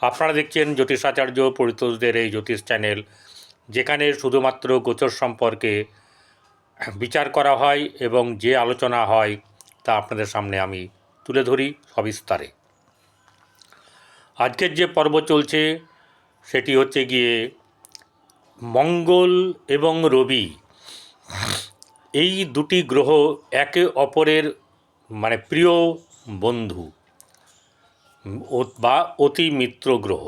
আপনারা দেখছেন জ্যোতিষাচার্য পরিতোষদের এই জ্যোতিষ চ্যানেল, যেখানে শুধুমাত্র গোচর সম্পর্কে বিচার করা হয় এবং যে আলোচনা হয় তা আপনাদের সামনে আমি তুলে ধরি সবিস্তারে। আজকের যে পর্ব চলছে সেটি হচ্ছে গিয়ে মঙ্গল এবং রবি, এই দুটি গ্রহ একে অপরের মানে প্রিয় বন্ধু। বা অতি মিত্র গ্রহ।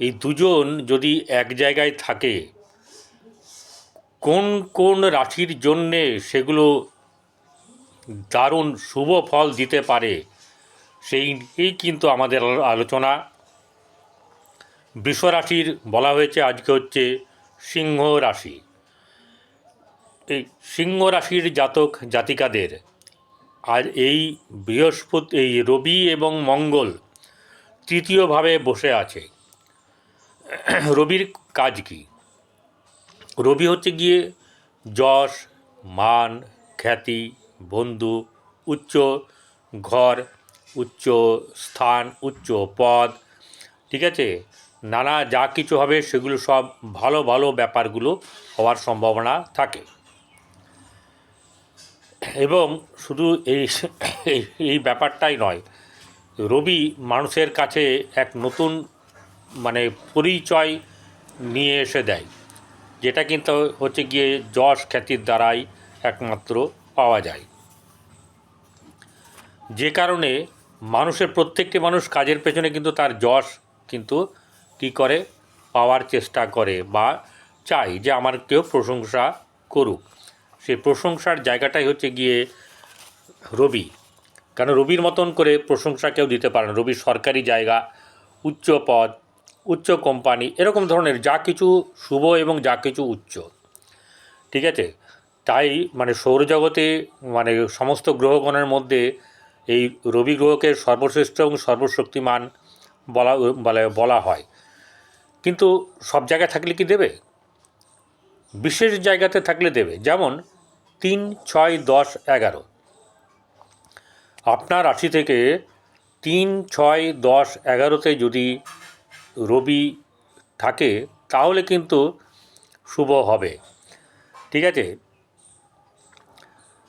এই দুজন যদি এক জায়গায় থাকে, কোন কোন রাশির জন্যে সেগুলো দারুণ শুভ ফল দিতে পারে, সেই নিয়েই কিন্তু আমাদের আলোচনা। বৃষ রাশির বলা হয়েছে আজকে হচ্ছে সিংহ রাশি। এই সিংহ রাশির জাতক জাতিকাদের আর এই বৃহস্পতি, এই রবি এবং মঙ্গল তৃতীয়ভাবে বসে আছে। রবির কাজ কি? রবি হচ্ছে গিয়ে যশ, মান, খ্যাতি, বন্ধু, উচ্চ ঘর, উচ্চ স্থান, উচ্চ পদ, ঠিক আছে? নানা যা কিছু হবে সেগুলো সব ভালো ভালো ব্যাপারগুলো হওয়ার সম্ভাবনা থাকে। এবং শুধু এই, এই- ব্যাপারটাই নয়, রবি মানুষের কাছে এক নতুন মানে পরিচয় নিয়ে এসে দেয়, যেটা কিন্তু হচ্ছে গিয়ে যশ খ্যাতির দ্বারাই একমাত্র পাওয়া যায়। যে কারণে মানুষের প্রত্যেকটি মানুষ কাজের পেছনে কিন্তু তার যশ কিন্তু কী করে, পাওয়ার চেষ্টা করে বা চাই যে আমার কেউ প্রশংসা করুক। সেই প্রশংসার জায়গাটাই হচ্ছে গিয়ে রবি। কারণ রবির মতন করে প্রশংসা কেউ দিতে পারে না। রবির সরকারি জায়গা, উচ্চ পদ, উচ্চ কোম্পানি, এরকম ধরনের যা কিছু শুভ এবং যা কিছু উচ্চ। ঠিক আছে? তাই মানে সৌরজগতে মানে সমস্ত গ্রহগণের মধ্যে এই রবি গ্রহকে সর্বশ্রেষ্ঠ এবং সর্বশক্তিমান বলা বলা হয়। কিন্তু সব জায়গায় থাকলে কি দেবে? বিশেষ জায়গাতে থাকলে দেবে, যেমন তিন, ছয়, দশ, এগারো। আপনার রাশি থেকে তিন, ছয়, দশ, এগারোতে যদি রবি থাকে, তাহলে কিন্তু শুভ হবে। ঠিক আছে?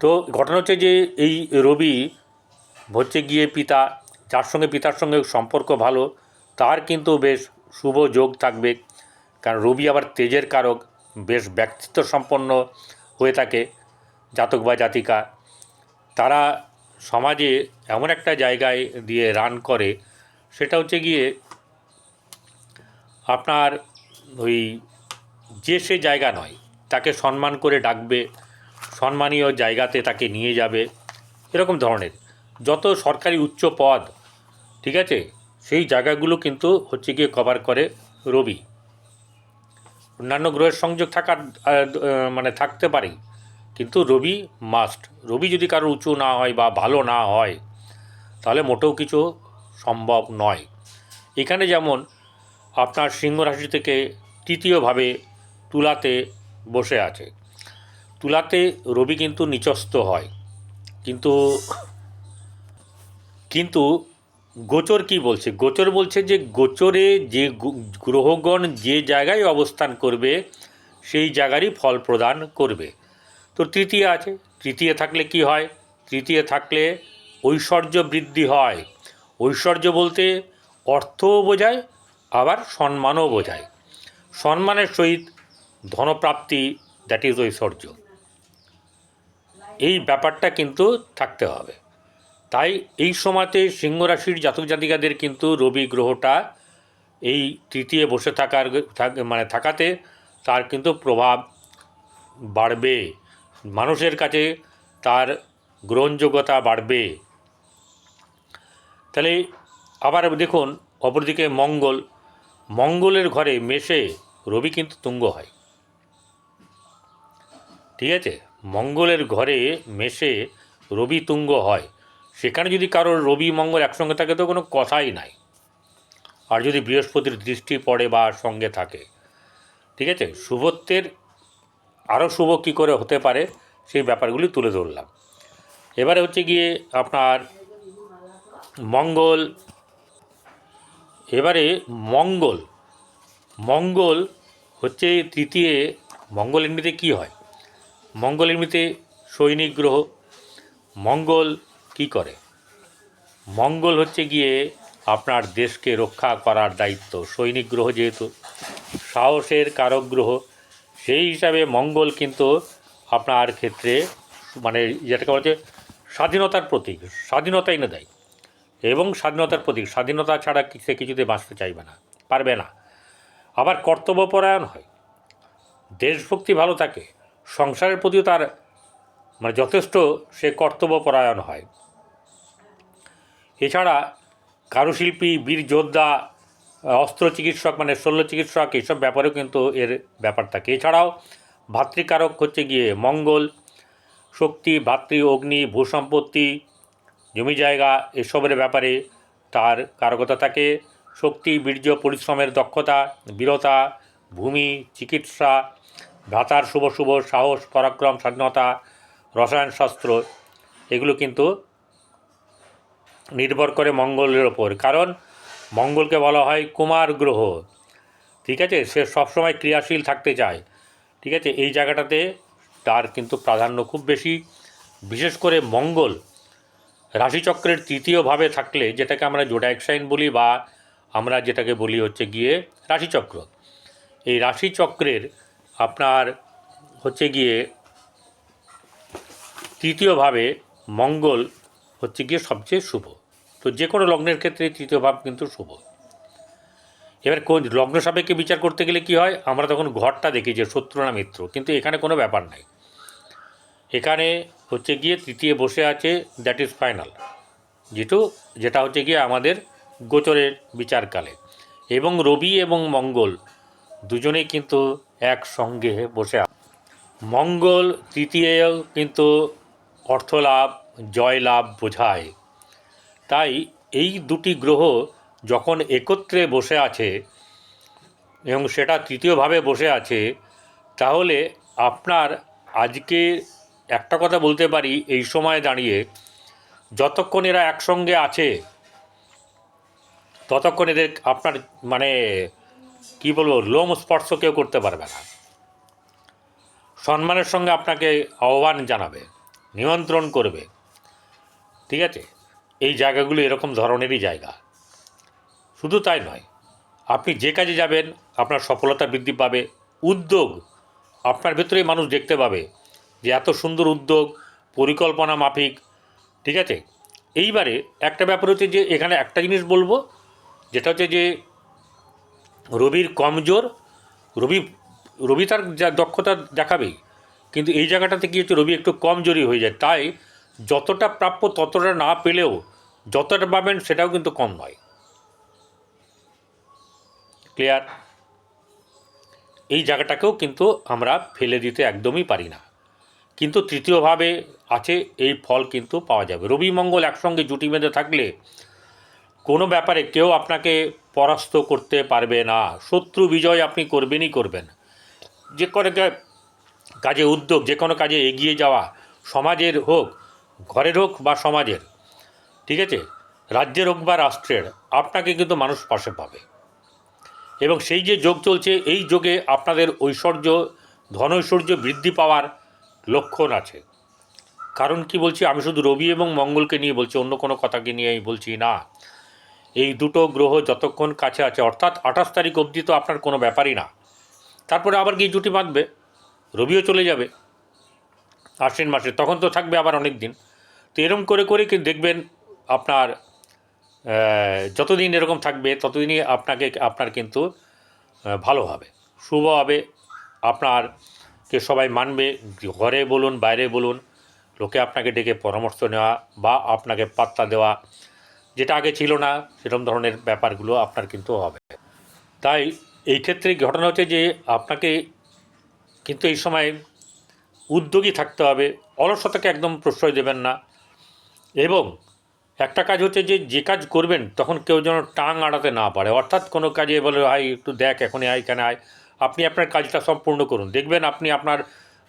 তো ঘটনা হচ্ছে যে, এই রবি হচ্ছে গিয়ে পিতা, যার সঙ্গে পিতার সঙ্গে সম্পর্ক ভালো, তার কিন্তু বেশ শুভ যোগ থাকবে। কারণ রবি আবার তেজের কারক বেশ ব্যক্তিত্ব সম্পন্ন হয়ে থাকে জাতক বা জাতিকা। তারা সমাজে এমন একটা জায়গায় দিয়ে রান করে, সেটা হচ্ছে গিয়ে আপনার ওই যে সে জায়গা নয়, তাকে সম্মান করে ডাকবে, সম্মানীয় জায়গাতে তাকে নিয়ে যাবে, এরকম ধরনের। যত সরকারি উচ্চ পদ, ঠিক আছে, সেই জায়গাগুলো কিন্তু হচ্ছে গিয়ে কভার করে রবি। অন্যান্য গ্রহের সংযোগ থাকার মানে থাকতে পারে। কিন্তু রবি মাস্ট রবি যদি কারও উঁচু না হয় বা ভালো না হয়, তাহলে মোটেও কিছু সম্ভব নয়। এখানে যেমন আপনার সিংহ রাশি থেকে তৃতীয়ভাবে তুলাতে বসে আছে। তুলাতে রবি কিন্তু নিচস্থ হয়। কিন্তু কিন্তু গোচর কি বলছে? গোচর বলছে যে গোচরে যে গ্রহগণ যে জায়গায় অবস্থান করবে, সেই জায়গারই ফল প্রদান করবে। তো তৃতীয় আছে। তৃতীয় থাকলে কি হয়? তৃতীয় থাকলে ঐশ্বর্য বৃদ্ধি হয়। ঐশ্বর্য বলতে অর্থও বোঝায়, আবার সম্মানও বোঝায়। সম্মানের সহিত ধনপ্রাপ্তি দ্যাট ইজ ঐশ্বর্য। এই ব্যাপারটা কিন্তু থাকতে হবে। তাই এই সময়তে সিংহ রাশির জাতক জাতিকাদের কিন্তু রবি গ্রহটা এই তৃতীয় বসে থাকার মানে থাকাতে তার কিন্তু প্রভাব বাড়বে। মানুষের কাছে তার গ্রহণযোগ্যতা বাড়বে। তাহলে আবার দেখুন, অপরদিকে মঙ্গল। মঙ্গলের ঘরে মেশে রবি কিন্তু তুঙ্গ হয়। ঠিক আছে? মঙ্গলের ঘরে মেশে রবি তুঙ্গ হয়। সেখানে যদি কারোর রবি, মঙ্গল একসঙ্গে থাকে, তো কোনো কথাই নাই। আর যদি বৃহস্পতির দৃষ্টি পড়ে বা সঙ্গে থাকে, ঠিক আছে? শুভত্বের আরও শুভ কী করে হতে পারে, সেই ব্যাপারগুলি তুলে ধরলাম। এবারে হচ্ছে গিয়ে আপনার মঙ্গল, এবারে মঙ্গল মঙ্গল হচ্ছে তৃতীয় মঙ্গল এমনিতে কী হয়? মঙ্গল এমনিতে সৈনিক গ্রহ, মঙ্গল কি করে? মঙ্গল হচ্ছে গিয়ে আপনার দেশকে রক্ষা করার দায়িত্ব, সৈনিক গ্রহ যেহেতু। সাহসের কারক গ্রহ, সেই হিসাবে মঙ্গল কিন্তু আপনার ক্ষেত্রে মানে যেটাকে বলা হচ্ছে স্বাধীনতার প্রতীক স্বাধীনতা এনে দেয়। এবং স্বাধীনতার প্রতীক, স্বাধীনতা ছাড়া সে কিছুতে বাঁচতে চাইবে না, পারবে না। আবার কর্তব্যপরায়ণ হয়। দেশভক্তি ভালো থাকে, সংসারের প্রতিও তার মানে যথেষ্ট সে কর্তব্যপরায়ণ হয়। এছাড়া কারুশিল্পী, বীর যোদ্ধা, অস্ত্র চিকিৎসক মানে শল্য চিকিৎসক এইসব ব্যাপারেও কিন্তু এর ব্যাপার থাকে। এছাড়াও ভাতৃকারক হচ্ছে গিয়ে মঙ্গল, শক্তি, ভাতৃ, অগ্নি, ভূসম্পত্তি, জমি জায়গা এসবের ব্যাপারে তার কারকতা থাকে। শক্তি, বীর্য, পরিশ্রমের দক্ষতা, বীরতা, ভূমি, চিকিৎসা, ভ্রাতার শুভ শুভ, সাহস, পরাক্রম, স্বাধীনতা রসায়নশাস্ত্র এগুলো কিন্তু নির্ভর করে মঙ্গলের ওপর। কারণ মঙ্গলকে বলা হয় কুমার গ্রহ। ঠিক আছে? সে সবসময় ক্রিয়াশীল থাকতে চায়। ঠিক আছে? এই জায়গাটাতে তার কিন্তু প্রাধান্য খুব বেশি। বিশেষ করে মঙ্গল রাশিচক্রের তৃতীয়ভাবে থাকলে, যেটাকে আমরা জোডাইক সাইন বলি বা আমরা যেটাকে বলি হচ্ছে গিয়ে রাশিচক্র। এই রাশিচক্রের আপনার হচ্ছে গিয়ে তৃতীয়ভাবে মঙ্গল হচ্ছে গিয়ে সবচেয়ে শুভ। তো যে কোনো লগ্নের ক্ষেত্রে তৃতীয় ভাব কিন্তু শুভ। এবার কোন লগ্ন সাপেক্ষে বিচার করতে গেলে কি হয়? আমরা তখন ঘরটা দেখি যে শত্রু না মিত্র, কিন্তু এখানে কোনো ব্যাপার নাই। এখানে হচ্ছে গিয়ে তৃতীয় বসে আছে দ্যাট ইজ ফাইনাল যেটু যেটা হচ্ছে গিয়ে আমাদের গোচরের বিচারকালে। এবং রবি এবং মঙ্গল দুজনেই কিন্তু একসঙ্গে বসে মঙ্গল তৃতীয় কিন্তু অর্থলাভ, জয়লাভ বোঝায়। তাই এই দুটি গ্রহ যখন একত্রে বসে আছে এবং সেটা তৃতীয়ভাবে বসে আছে, তাহলে আপনার আজকে একটা কথা বলতে পারি এই সময় দাঁড়িয়ে। যতক্ষণ এরা একসঙ্গে আছে, ততক্ষণ এদের আপনার মানে কি বলব, লোম স্পর্শ কেউ করতে পারবে না। সম্মানের সঙ্গে আপনাকে আহ্বান জানাবে, নিমন্ত্রণ করবে। ঠিক আছে? এই জায়গাগুলো এরকম ধরনেরই জায়গা। শুধু তাই নয়, আপনি যে কাজে যাবেন, আপনার সফলতা বৃদ্ধি পাবে। উদ্যোগ, আপনার ভেতরেই মানুষ দেখতে পাবে যে এত সুন্দর উদ্যোগ, পরিকল্পনা মাফিক, ঠিক আছে? এইবারে একটা ব্যাপার হচ্ছে যে এখানে একটা জিনিস বলব, যেটা হচ্ছে যে রবির কমজোর, রবি রবি তার যা দক্ষতা দেখাবেই, কিন্তু এই জায়গাটাতে কি হচ্ছে, রবি একটু কমজোরি হয়ে যায়। তাই যতটা প্রাপ্য ততটা না পেলেও যতটা পাবেন সেটাও কিন্তু কম নয়। ক্লিয়ার এই জায়গাটাকেও কিন্তু আমরা ফেলে দিতে একদমই পারি না। কিন্তু তৃতীয়ভাবে আছে, এই ফল কিন্তু পাওয়া যাবে। রবি মঙ্গল একসঙ্গে জুটি বেঁধে থাকলে কোনো ব্যাপারে কেউ আপনাকে পরাস্ত করতে পারবে না। শত্রু বিজয় আপনি করবেনই করবেন। যে কোনো কাজে উদ্যোগ, যে কোনো কাজে এগিয়ে যাওয়া, সমাজের হোক, ঘরের হোক বা সমাজের ঠিক আছে? রাজ্যের হোক বা রাষ্ট্রের, আপনাকে কিন্তু মানুষ পাশে পাবে। এবং সেই যে যোগ চলছে, এই যোগে আপনাদের ঐশ্বর্য ধন ঐশ্বর্য বৃদ্ধি পাওয়ার লক্ষণ আছে। কারণ কি বলছি, আমি শুধু রবি এবং মঙ্গলকে নিয়ে বলছি, অন্য কোনো কথাকে নিয়ে আমি বলছি না। এই দুটো গ্রহ যতক্ষণ কাছে আছে, অর্থাৎ আঠাশ তারিখ অবধি তো আপনার কোনো ব্যাপারই না। তারপরে আবার গিয়ে জুটি বাঁধবে, রবিও চলে যাবে, আশ্বিন মাসে, তখন তো থাকবে আবার অনেক দিন। তো এরকম করে করে কি দেখবেন আপনার যতদিন এরকম থাকবে, ততদিনই আপনাকে, আপনার কিন্তু ভালো হবে। শুভ হবে। আপনার কে সবাই মানবে। ঘরে বলুন, বাইরে বলুন, লোকে আপনাকে ডেকে পরামর্শ নেওয়া বা আপনাকে পাত্তা দেওয়া, যেটা আগে ছিল না, সেরকম ধরনের ব্যাপারগুলো আপনার কিন্তু হবে। তাই এই ক্ষেত্রে ঘটনা হচ্ছে যে, আপনাকে কিন্তু এই সময় উদ্যোগী থাকতে হবে। অলসতাকে একদম প্রশ্রয় দেবেন না। এবং একটা কাজ হচ্ছে যে যে কাজ করবেন, তখন কেউ যেন টাং আড়াতে না পারে। অর্থাৎ কোনো কাজে বলে, আয়, একটু দেখ, এখনই আয় কেন আয়। আপনি আপনার কাজটা সম্পূর্ণ করুন। দেখবেন আপনি আপনার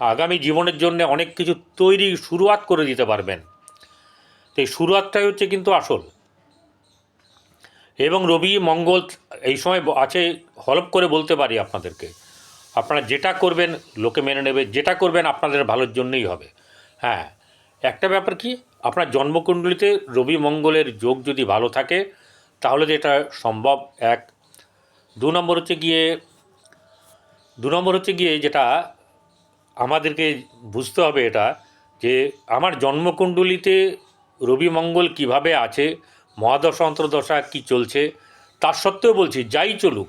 আগামী জীবনের জন্য অনেক কিছু তৈরি, শুরুয়াত করে দিতে পারবেন। তো এই শুরুয়াতটাই হচ্ছে কিন্তু আসল। এবং রবি, মঙ্গল এই সময় আছে, হলপ করে বলতে পারি আপনাদেরকে। আপনারা যেটা করবেন, লোকে মেনে নেবে, যেটা করবেন আপনাদের ভালোর জন্যই হবে। হ্যাঁ একটা ব্যাপার কি? আপনার জন্মকুণ্ডলিতে রবি মঙ্গলের যোগ যদি ভালো থাকে, তাহলে তো এটা সম্ভব, এক। দু নম্বর হচ্ছে গিয়ে, দু নম্বর হচ্ছে গিয়ে যেটা আমাদেরকে বুঝতে হবে এটা, যে আমার জন্মকুণ্ডলিতে রবি মঙ্গল কীভাবে আছে, মহাদশা অন্তর্দশা কী চলছে, তার সত্ত্বেও বলছি, যাই চলুক,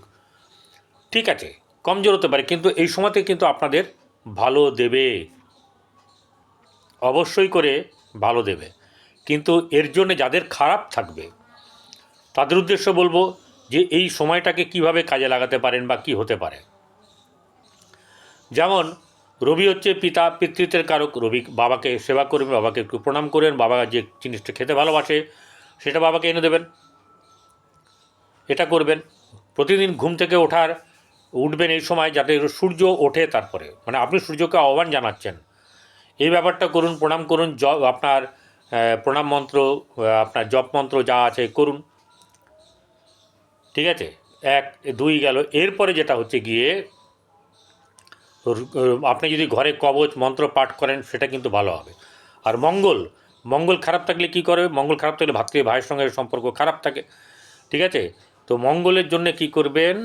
ঠিক আছে, কমজোর হতে পারে, কিন্তু এই সময়তে কিন্তু আপনাদের ভালো দেবে। অবশ্যই করে ভালো দেবে। কিন্তু এর জন্য যাদের খারাপ থাকবে, তাদের উদ্দেশ্য বলব যে এই সময়টাকে কীভাবে কাজে লাগাতে পারেন বা কি হতে পারে। যেমন রবি হচ্ছে পিতা, পিতৃত্বের কারক। রবি বাবাকে সেবা করবেন, বাবাকে একটু প্রণাম করেন, বাবা যে জিনিসটা খেতে ভালোবাসে সেটা বাবাকে এনে দেবেন। এটা করবেন। প্রতিদিন ঘুম থেকে ওঠার, উঠবেন এই সময় যাতে সূর্য ওঠে তারপরে। মানে আপনি সূর্যকে আহ্বান জানাচ্ছেন। এই ব্যাপারটা করুন, প্রণাম করুন জ আপনার প্রণাম মন্ত্র আপনার জপ মন্ত্র যা আছে করুন। ঠিক আছে? এক, দুই গেল। এরপরে যেটা হচ্ছে গিয়ে আপনি যদি ঘরে কবচ, মন্ত্র পাঠ করেন, সেটা কিন্তু ভালো হবে। আর মঙ্গল মঙ্গল খারাপ থাকলে কি করে মঙ্গল খারাপ থাকলে ভাতৃ ভাইয়ের সঙ্গে সম্পর্ক খারাপ থাকে। ঠিক আছে? তো মঙ্গলের জন্য কি করবেন?